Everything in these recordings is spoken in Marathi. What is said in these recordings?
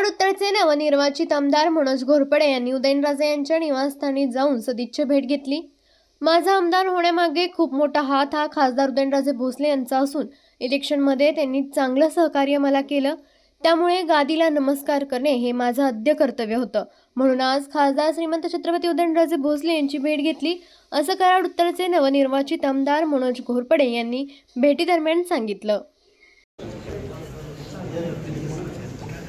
कराड उत्तरचे नवनिर्वाचित आमदार मनोज घोरपडे यांनी उदयनराजे यांच्या निवासस्थानी जाऊन सदिच्छा भेट घेतली. माझा आमदार होण्यामागे खूप मोठा हात हा खासदार उदयनराजे भोसले यांचा असून इलेक्शनमध्ये त्यांनी चांगलं सहकार्य मला केलं. त्यामुळे गादीला नमस्कार करणे हे माझं आद्य कर्तव्य होतं. म्हणून आज खासदार श्रीमंत छत्रपती उदयनराजे भोसले यांची भेट घेतली. असं कराड उत्तरचे नवनिर्वाचित आमदार मनोज घोरपडे यांनी भेटीदरम्यान सांगितलं.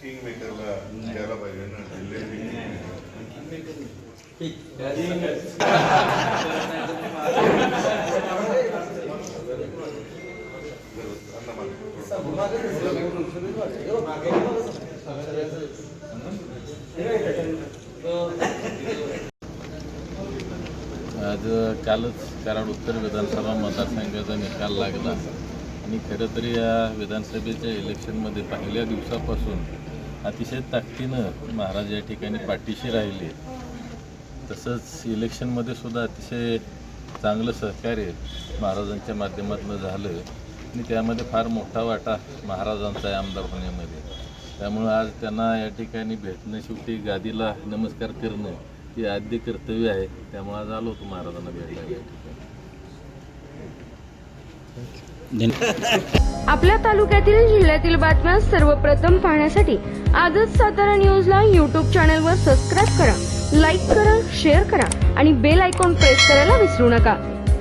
किंग मेकरला द्यायला पाहिजे ना दिल्ली आज कालच कराड उत्तर विधानसभा मतदारसंघाचा निकाल लागला. आणि खरं तरी या विधानसभेच्या इलेक्शनमध्ये पहिल्या दिवसापासून अतिशय ताकदीनं महाराज या ठिकाणी पाठीशी राहिले. तसंच इलेक्शनमध्ये सुद्धा अतिशय चांगलं सहकार्य महाराजांच्या माध्यमातून झालं. आणि त्यामध्ये फार मोठा वाटा महाराजांचा आहे आमदार होण्यामध्ये. त्यामुळं आज त्यांना या ठिकाणी भेटणं शेवटी गादीला नमस्कार करणं हे आद्य कर्तव्य आहे त्यामुळे आज आलो होतो महाराजांना भेटायला या आपल्या तालुक्यातील जिल्ह्यातील बातम्या सर्वप्रथम पाहण्यासाठी आजच सातारा न्यूजला यूट्यूब चॅनलवर सबस्क्राईब करा लाईक करा शेअर करा आणि बेल आयकॉन प्रेस करायला विसरू नका.